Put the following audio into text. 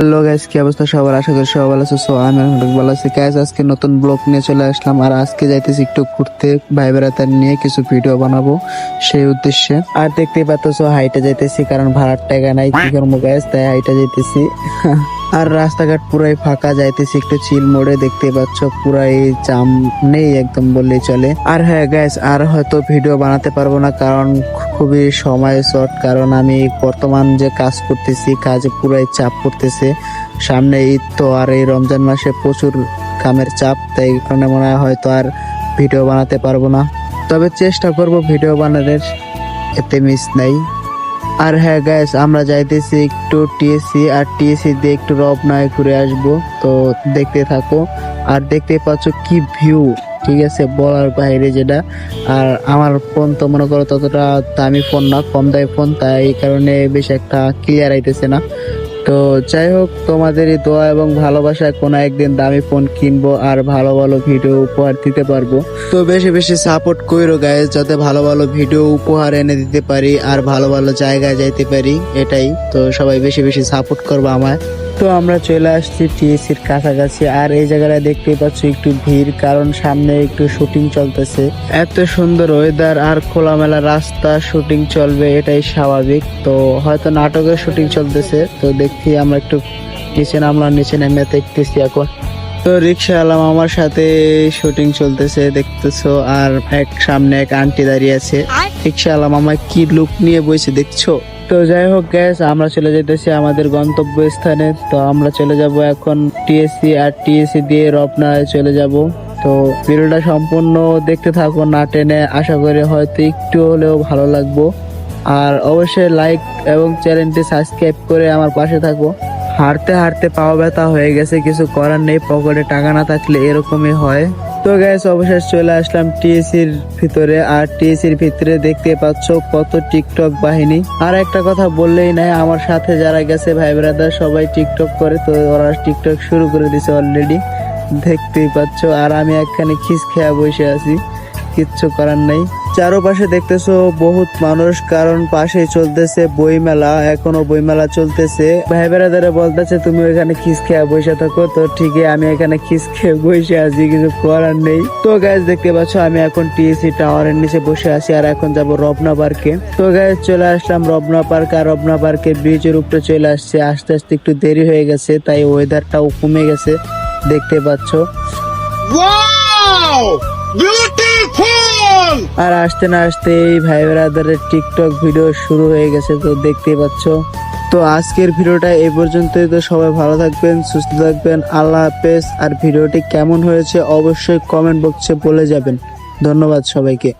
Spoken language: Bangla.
হ্যালো গাইস কি অবস্থা সবার? আশা করি সবাই ভালো আছে। সো আমি অনেক ভালো আছি। গাইস আজকে নতুন ব্লগ নিয়ে চলে আসলাম আর আজকে যাইতেছি একটু ঘুরতে ভাই বেড়াতে নিয়ে কিছু ভিডিও বানাবো সেই উদ্দেশ্যে। আর দেখতেই পাচ্ছ হাইটে যাইতেছি কারণ ভাড়ার টাকা নাই কি করব গাইস তাই হাইটে যাইতেছি। আর রাস্তাঘাট পুরাই ফাঁকা যাইতেছি একটু চিল মোড়ে দেখতে পাচ্ছ পুরাই জাম নেই একদম বললেই চলে। আর হ্যাঁ গ্যাস আর হয়তো ভিডিও বানাতে পারব না কারণ খুবই সময় শর্ট কারণ আমি বর্তমান যে কাজ করতেছি, কাজে পুরাই চাপ পড়তেছে। সামনে ঈদ তো আর এই রমজান মাসে প্রচুর কামের চাপ, তাই কারণে মনে হয় হয়তো আর ভিডিও বানাতে পারব না। তবে চেষ্টা করব ভিডিও বানানোর, এতে মিস নাই। আর হ্যাঁ গ্যাস আমরা যাইতেছি একটু টিএসসি আর টিএসসি দিয়ে একটু রবনায় ঘুরে আসব। তো দেখতে থাকো, আর দেখতে পাচ্ছ কি ভিউ ঠিক আছে, বলার বাইরে যেটা। আর আমার ফোন তো মনে করো ততটা দামি ফোন না, কম দামি ফোন তাই এই কারণে বেশ একটা ক্লিয়ার আইতেছে না। তো যাই হোক তোমাদেরই দোয়া এবং ভালোবাসায় কোনো একদিন দামি ফোন কিনবো আর ভালো ভালো ভিডিও উপহার দিতে পারব। তো বেশি বেশি সাপোর্ট কইরো গায়ে যাতে ভালো ভালো ভিডিও উপহার এনে দিতে পারি আর ভালো ভালো জায়গায় যাইতে পারি, এটাই। তো সবাই বেশি বেশি সাপোর্ট করব আমায়। তো আমরা চলে আসছি টিএসির কাছাকাছি, আর এই জায়গাটা দেখতে পাচ্ছি একটু ভিড়, কারণ সামনে একটু শুটিং চলতেছে। এত সুন্দর ওয়েদার আর খোলামেলা রাস্তা, শুটিং চলবে, এটাই স্বাভাবিক। তো হয়তো নাটকের শুটিং চলতেছে, তো দেখছি আমরা একটু নিচে নামলাম, নিচে নেমে দেখতেছি এখন। তো রিক্সা আলাম আমার সাথে, শুটিং চলতেছে, দেখতেছো, আর এক সামনে এক আন্টি দাঁড়িয়ে আছে। রিক্সা আলাম আমার কি লুক নিয়ে বইছে দেখছ? তো যাই হোক গ্যাস আমরা চলে যেতেছি আমাদের গন্তব্য স্থানে তো আমরা চলে যাব এখন টিএসসি আর টিএসসি দিয়ে রপনায় চলে যাব। তো ভিডিওটা সম্পূর্ণ দেখতে থাকো না টেনে। আশা করি হয়তো একটু হলেও ভালো লাগবো। আর অবশ্যই লাইক এবং চ্যানেলটি সাবস্ক্রাইব করে আমার পাশে থাকো। হাঁটতে হাঁটতে পাও ব্যথা হয়ে গেছে, কিছু করার নেই, পকেটে টাকা না থাকলে এরকমই হয়। তো গ্যাস অবশেষ চলে আসলাম টিএসির ভিতরে। আর টিএসির ভিতরে দেখতে পাচ্ছ কত টিকটক বাহিনী। আর একটা কথা বললেই নাই, আমার সাথে যারা গেছে ভাই ব্রাদার সবাই টিকটক করে, তো ওরা টিকটক শুরু করে দিছে অলরেডি দেখতেই পাচ্ছ, আর আমি একখানে খিস খেয়া বসে আছি, কিচ্ছু করার নাই। চারপাশে দেখতেছো বহুত মানুষ, কারণ পাশে চলতেছে বই মেলা এখনও বই মেলা চলতেছে। ভাই বেড়াদারে বলতেছে, তুমি ওইখানে খিস খেয়ে বসে থাকো। তো ঠিকই, আমি এখানে খিস খেয়ে বসে আছি, কিছু করার নেই। তো গ্যাস দেখতে পাচ্ছ, আমি এখন টিএসি টাওয়ারের নিচে বসে আছি, আর এখন যাব রবনা পার্কে। তো গ্যাস চলে আসলাম রবনা পার্ক, আর রবনা পার্কের ব্রিজের উপরে চলে আসছে। আস্তে আস্তে একটু দেরি হয়ে গেছে, তাই ওয়েদারটাও কমে গেছে, দেখতে পাচ্ছ। Wow! আর আসতে না আসতে এই ভাই ব্রাদারের টিকটক ভিডিও শুরু হয়ে গেছে, তো দেখতেই পাচ্ছ। তো আজকের ভিডিওটা এই পর্যন্তই, তো সবাই ভালো থাকবেন, সুস্থ থাকবেন, আল্লাহ হাফেজ। আর ভিডিওটি কেমন হয়েছে অবশ্যই কমেন্ট বক্সে বলে যাবেন। ধন্যবাদ সবাইকে।